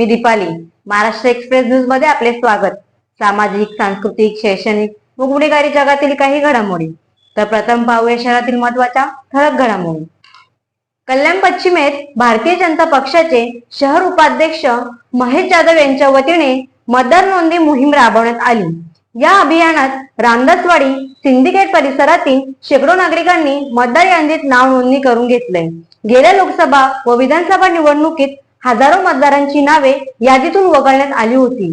मी Deepali. Maharashtra express न्यूजमध्ये आपले स्वागत. सामाजिक सांस्कृतिक शैक्षणिक व गुन्हेगारी जगातील काही घडामोडी. तर प्रथम पाहूया शहरातील महत्त्वाच्या ठळक घडामोडी. कल्याण पश्चिमेत भारतीय जनता पक्षाचे शहर उपाध्यक्ष महेश जाधव यांच्या वतीने मतदार नोंदणी मोहीम राबवण्यात आली. या अभियानात रामदासवाडी सिंडिकेट परिसरातील शेकडो नागरिकांनी मतदार यादीत नाव नोंदणी करून घेतलंय. गेल्या लोकसभा व विधानसभा निवडणुकीत हजारो मतदारांची नावे यादीतून वगळण्यात आली होती.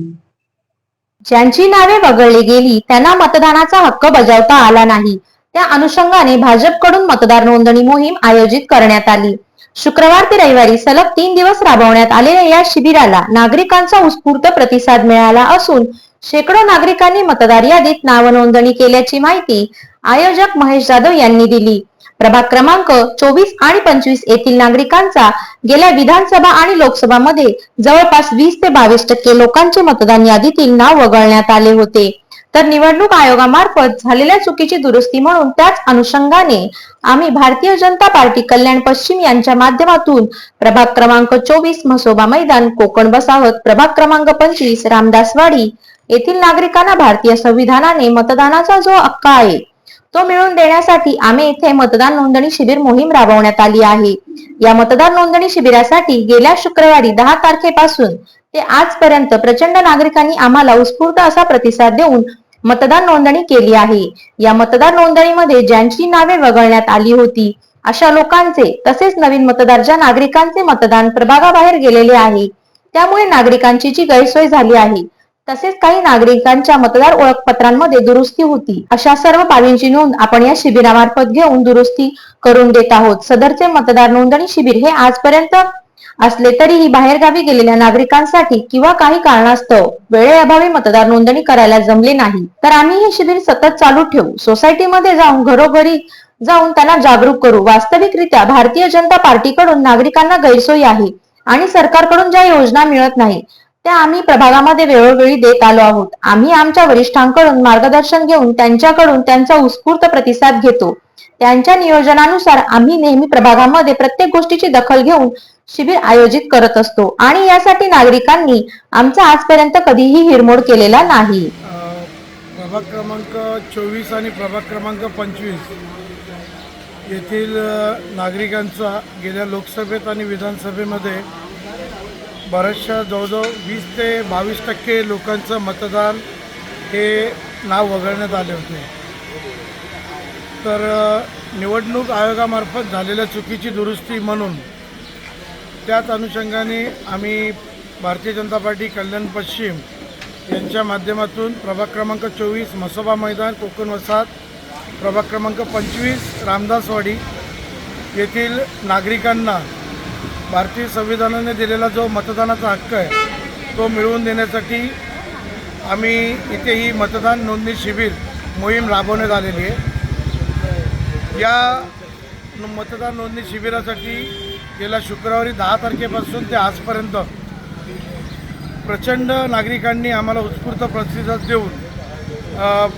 ज्यांची नावे वगळली गेली त्यांना मतदानाचा हक्क बजावता आला नाही. त्या अनुषंगाने भाजपकडून मतदार नोंदणी मोहीम आयोजित करण्यात आली. शुक्रवार ते रविवारी सलग तीन दिवस राबवण्यात आलेल्या या शिबिराला नागरिकांचा उत्स्फूर्त प्रतिसाद मिळाला असून शेकडो नागरिकांनी मतदार यादीत नाव नोंदणी केल्याची माहिती आयोजक महेश जाधव यांनी दिली. प्रभाग क्रमांक चोवीस आणि पंचवीस येथील नागरिकांचा गेल्या विधानसभा आणि लोकसभामध्ये जवळपास वीस ते बावीस टक्के लोकांचे मतदान यादीतील नाव वगळण्यात आले होते. तर निवडणूक आयोगामार्फत झालेल्या चुकीची दुरुस्ती म्हणून त्याच अनुषंगाने आम्ही भारतीय जनता पार्टी कल्याण पश्चिम यांच्या माध्यमातून प्रभाग क्रमांक चोवीस म्हसोबा मैदान कोकण वसाहत प्रभाग क्रमांक पंचवीस रामदासवाडी येथील नागरिकांना भारतीय संविधानाने मतदानाचा जो हक्क आहे तो मिळवून देण्यासाठी आम्ही इथे मतदान नोंदणी शिबिर मोहीम राबवण्यात आली आहे. या मतदार नोंदणी शिबिरासाठी गेल्या शुक्रवारी दहा तारखेपासून ते आजपर्यंत प्रचंड नागरिकांनी आम्हाला उत्स्फूर्त असा प्रतिसाद देऊन मतदान नोंदणी केली आहे. या मतदार नोंदणीमध्ये ज्यांची नावे वगळण्यात आली होती अशा लोकांचे तसेच नवीन मतदार ज्या नागरिकांचे मतदान प्रभागाबाहेर गेलेले आहे. त्यामुळे नागरिकांची जी गैरसोय झाली आहे तसेच काही नागरिकांच्या मतदार ओळखपत्रांमध्ये दुरुस्ती होती. अशा सर्व बाबींची नोंद आपण या शिबिरामार्फत घेऊन दुरुस्ती करून देत आहोत. सदरचे मतदार नोंदणी शिबिर हे आजपर्यंत असले तरीही बाहेरगावी गेलेल्या नागरिकांसाठी किंवा काही कारणास्तव वेळेअभावी मतदार नोंदणी करायला जमले नाही. तर आम्ही हे शिबिर सतत चालू ठेवू. सोसायटीमध्ये जाऊन घरोघरी जाऊन त्यांना जागरूक करू. वास्तविकरित्या भारतीय जनता पार्टीकडून नागरिकांना गैरसोयी आहे आणि सरकारकडून ज्या योजना मिळत नाही त्या आम्ही प्रभागामध्ये वेळोवेळी देत आलो आहोत. आम्ही आमच्या वरिष्ठांकडून मार्गदर्शन घेऊन त्यांच्याकडून त्यांचा उत्स्फूर्त प्रतिसाद घेतो. त्यांच्या नियोजनानुसार आम्ही नेहमी प्रभागामध्ये प्रत्येक गोष्टीची दखल घेऊन शिबिर आयोजित करत असतो. आणि यासाठी नागरिकांनी आमचा आजपर्यंत कधीही हिरमोड केलेला नाही. प्रभाग क्रमांक चोवीस आणि प्रभाग क्रमांक पंचवीस येथील नागरिकांचा गेल्या लोकसभेत आणि विधानसभेमध्ये बऱ्याचशा जवळजवळ वीस ते बावीस टक्के लोकांचं मतदान हे नाव वगळण्यात आले होते. तर निवडणूक आयोगामार्फत झालेल्या चुकीची दुरुस्ती म्हणून त्याच अनुषंगाने आम्ही भारतीय जनता पार्टी कल्याण पश्चिम यांच्या माध्यमातून प्रभाग क्रमांक चोवीस मसोबा मैदान कोकण वसाहत प्रभाग क्रमांक पंचवीस रामदासवाडी येथील नागरिकांना भारतीय संविधानाने दिलेला जो मतदानाचा हक्क आहे तो मिळवून देण्यासाठी आम्ही इथे ही मतदान नोंदणी शिबिर मोहीम राबवण्यात आलेली आहे. या मतदान नोंदणी शिबिरासाठी गेल्या शुक्रवारी दहा तारखेपासून ते आजपर्यंत प्रचंड नागरिकांनी आम्हाला उत्स्फूर्त प्रतिसाद देऊन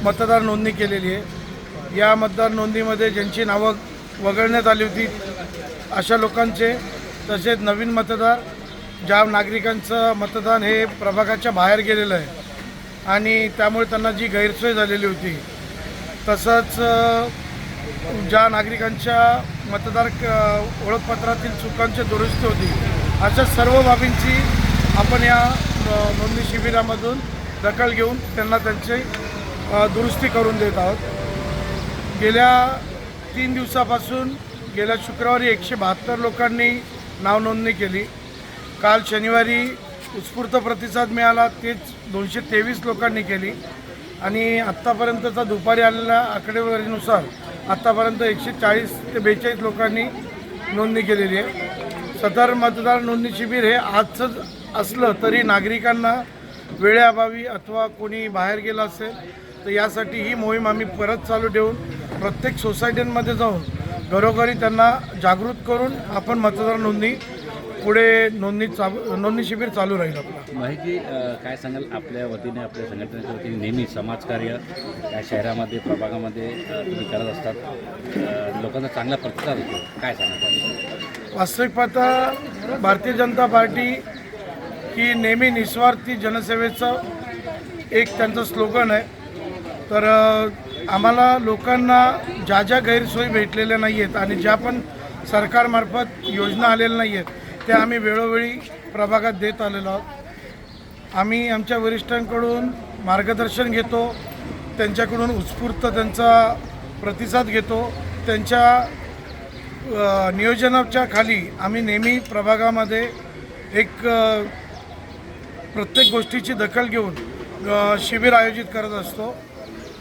मतदार नोंदणी केलेली आहे. या मतदार नोंदणीमध्ये ज्यांची नावं वगळण्यात आली होती अशा लोकांचे तसेच नवीन मतदार ज्या नागरिकांचं मतदान हे प्रभागाच्या बाहेर गेलेलं आहे. आणि त्यामुळे त्यांना जी गैरसोय झालेली होती तसंच ज्या नागरिकांच्या मतदार क- ओळखपत्रातील चुकांची दुरुस्ती होती अशा सर्व बाबींची आपण या नोंदणी शिबिरामधून दखल घेऊन त्यांना त्यांची दुरुस्ती करून देत आहोत. गेल्या तीन दिवसापासून गेल्या शुक्रवारी एकशे बहात्तर लोकांनी नावनोंदणी केली. काल शनिवारी उत्स्फूर्त प्रतिसाद मिळाला तेच दोनशे तेवीस लोकांनी केली. आणि आत्तापर्यंतचा दुपारी आलेल्या आकडेवारीनुसार आत्तापर्यंत एकशे चाळीस ते बेचाळीस लोकांनी नोंदणी केलेली आहे. सदर मतदार नोंदणी शिबिर हे आजचं असलं तरी नागरिकांना वेळेअभावी अथवा कोणी बाहेर गेलं असेल तर यासाठी ही मोहीम आम्ही परत चालू ठेवून प्रत्येक सोसायट्यांमध्ये जाऊन घरोघरी त्यांना जागृत करून आपण मतदार नोंदणी पुढे नोंदणी चा नोंदणी शिबिर चालू राहील आपलं. माहिती काय सांगाल? आपल्या वतीने आपल्या संघटनेच्या वतीने नेहमी समाजकार्य या शहरामध्ये प्रभागामध्ये तुम्ही करत असतात. अ, लोकांचा चांगला प्रतिसाद होतो. काय सांगाल? वास्तविक पाहता भारतीय जनता पार्टी की नेहमी निस्वार्थी जनसेवेचं एक त्यांचं स्लोगन आहे. तर आम्हाला लोकांना ज्या ज्या गैरसोयी भेटलेल्या नाही आहेत आणि ज्या पण सरकारमार्फत योजना आलेल्या नाही आहेत त्या आम्ही वेळोवेळी प्रभागात देत आलेलो आहोत. आम्ही आमच्या वरिष्ठांकडून मार्गदर्शन घेतो त्यांच्याकडून उत्स्फूर्त त्यांचा प्रतिसाद घेतो त्यांच्या नियोजनाच्या खाली आम्ही नेहमी प्रभागामध्ये एक प्रत्येक गोष्टीची दखल घेऊन शिबिर आयोजित करत असतो.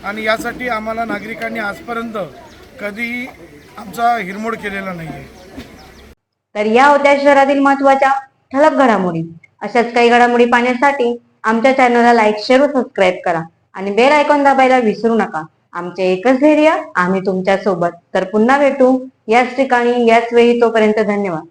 आणि यासाठी आम्हाला नागरिकांनी आजपर्यंत कधीही आमचा हिरमोड केलेला नाही आहे तर या होत्या शहरातील महत्त्वाच्या ठळक घडामोडी. अशाच काही घडामोडी पाहण्यासाठी आमच्या चॅनलला लाईक शेअर व सबस्क्राईब करा. आणि बेल आयकॉन दाबायला विसरू नका. आमचे एकच धैर्य आम्ही तुमच्यासोबत तर पुन्हा भेटू. याच ठिकाणी याच वेळी तोपर्यंत धन्यवाद.